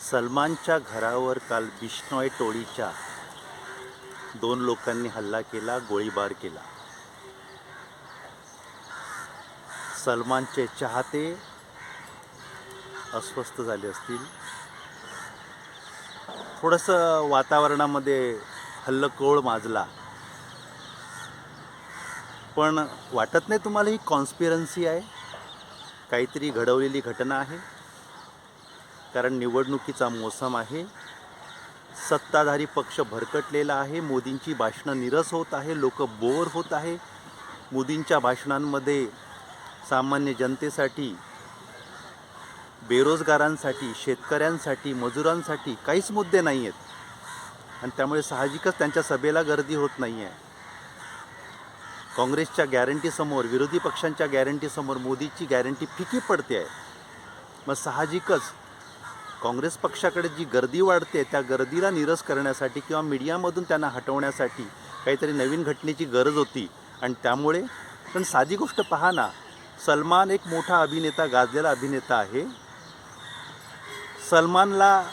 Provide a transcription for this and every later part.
सलमानच्या घरावर काल बिश्नॉय टोळीच्या दोन लोकांनी हल्ला केला गोळीबार केला. सलमानचे चाहते अस्वस्थ झाले असतील. थोडंसं वातावरणामध्ये हल्लकोळ माजला. पण वाटत नाही तुम्हाला ही कॉन्स्पिरन्सी आहे? काहीतरी घडवलेली घटना आहे? कारण निवडणुकीचा मोसम आहे. सत्ताधारी पक्ष भरकटलेला आहे. मोदींची भाषणं निरस होत आहे. लोक बोर होत आहे. मोदींच्या भाषणांमध्ये सामान्य जनतेसाठी बेरोजगारांसाठी शेतकऱ्यांसाठी मजुरांसाठी काहीच मुद्दे नाही आहेत. आणि त्यामुळे साहजिकच त्यांच्या सभेला गर्दी होत नाही आहे काँग्रेसच्या गॅरंटीसमोर विरोधी पक्षांच्या गॅरंटीसमोर मोदीची गॅरंटी फिकी पडते आहे. मग साहजिकच काँग्रेस पक्षाकडे जी गर्दी वाढते त्या गर्दीला निरस करण्यासाठी किंवा मीडियामधून त्यांना हटवण्यासाठी काहीतरी नवीन घटनेची गरज होती. आणि त्यामुळे पण साधी गोष्ट पहा ना सलमान एक मोठा अभिनेता गाजलेला अभिनेता आहे. सलमानला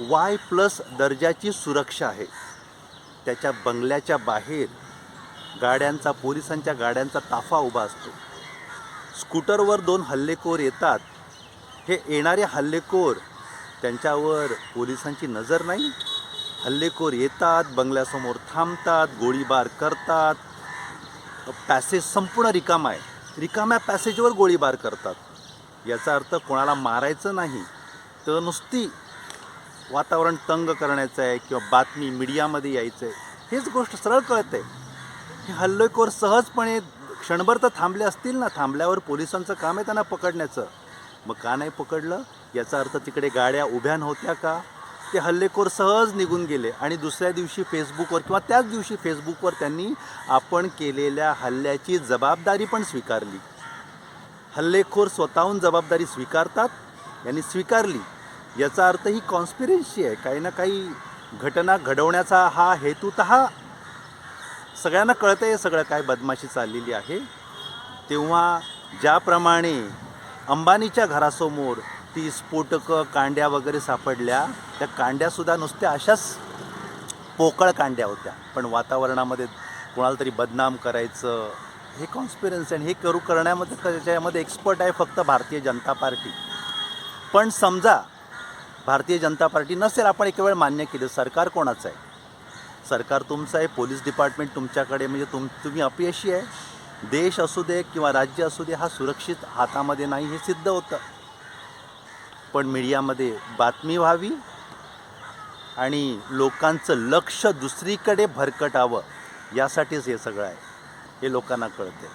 वाय प्लस दर्जाची सुरक्षा आहे. त्याच्या बंगल्याच्या बाहेर गाड्यांचा पोलिसांच्या गाड्यांचा ताफा उभा असतो. स्कूटरवर दोन हल्लेखोर येतात. हे येणारे हल्लेखोर त्यांच्यावर पोलिसांची नजर नाही. हल्लेखोर येतात बंगल्यासमोर थांबतात गोळीबार करतात. पॅसेज संपूर्ण रिकामा आहे. रिकाम्या पॅसेजवर गोळीबार करतात. याचा अर्थ कोणाला मारायचं नाही. तर नुसती वातावरण तंग करण्याचं आहे किंवा बातमी मीडियामध्ये यायचं आहे. हेच गोष्ट सरळ कळते. हे हल्लेखोर सहजपणे क्षणभर तर थांबले असतील ना. थांबल्यावर पोलिसांचं काम आहे त्यांना पकडण्याचं. मग का नाही पकडलं? याचा अर्थ तिकडे गाड्या उभ्या नव्हत्या का? ते हल्लेखोर सहज निघून गेले आणि दुसऱ्या दिवशी फेसबुकवर किंवा त्याच दिवशी फेसबुकवर त्यांनी आपण केलेल्या हल्ल्याची जबाबदारी पण स्वीकारली. हल्लेखोर स्वतःहून जबाबदारी स्वीकारतात यांनी स्वीकारली. याचा अर्थ ही कॉन्स्पिरन्सी आहे. काही ना काही घटना घडवण्याचा हा हेतू तर हा. सगळ्यांना कळतं आहे सगळं काय बदमाशी चाललेली आहे. तेव्हा ज्याप्रमाणे अंबानीच्या घरासमोर ती स्फोटकं कांड्या वगैरे सापडल्या. त्या कांड्यासुद्धा नुसत्या अशाच पोकळ कांड्या होत्या. पण वातावरणामध्ये कोणाला तरी बदनाम करायचं हे कॉन्स्पिरन्सी आणि हे करू करण्यामध्ये त्याच्यामध्ये एक्सपर्ट आहे फक्त भारतीय जनता पार्टी. पण समजा भारतीय जनता पार्टी नसेल आपण एक वेळ मान्य केलं सरकार कोणाचं आहे? सरकार तुमचं आहे पोलीस डिपार्टमेंट तुमच्याकडे म्हणजे तुम तुम्ही अपयशी आहे. देश असू दे किंवा राज्य असू दे हा सुरक्षित हातामध्ये नाही हे सिद्ध होतं. पण मीडियामध्ये बातमी व्हावी आणि लोकांचं लक्ष दुसरीकडे भरकटावं यासाठीच हे सगळं आहे. हे लोकांना कळते